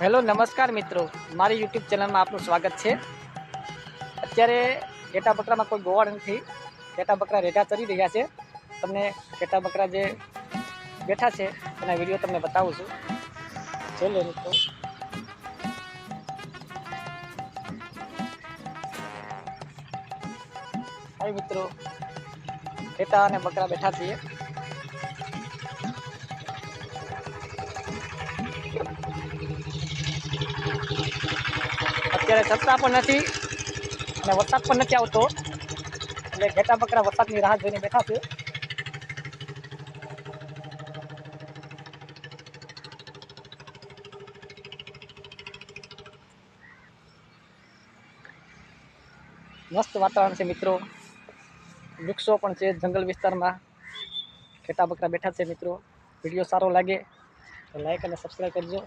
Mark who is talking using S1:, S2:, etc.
S1: hello નમસ્કાર મિત્રો મારી યુટ્યુબ ચેનલમાં આપનું સ્વાગત છે અત્યારે ઘેટા બકરામાં કોઈ ગોવાળ નથી ઘેટા બકરા રેટા ચરી રહ્યા છે તમને ઘેટા બકરા જે બેઠા છે એના વિડીયો તમને બતાવું છું જોઈ લો મિત્રો હાય મિત્રો ઘેટા અને બકરા બેઠા છીએ તારે સત્તા પર નથી અને વરસાદ પર નથી આવતો એટલે ઘેટા બકરા વરસાદની રાહ જોઈને બેઠા છે મસ્ત વાતાવરણ છે મિત્રો વૃક્ષો પણ છે જંગલ વિસ્તારમાં ઘેટા બકરા બેઠા છે મિત્રો વિડિયો સારો લાગે તો લાઈક અને સબ્સ્ક્રાઇબ કરજો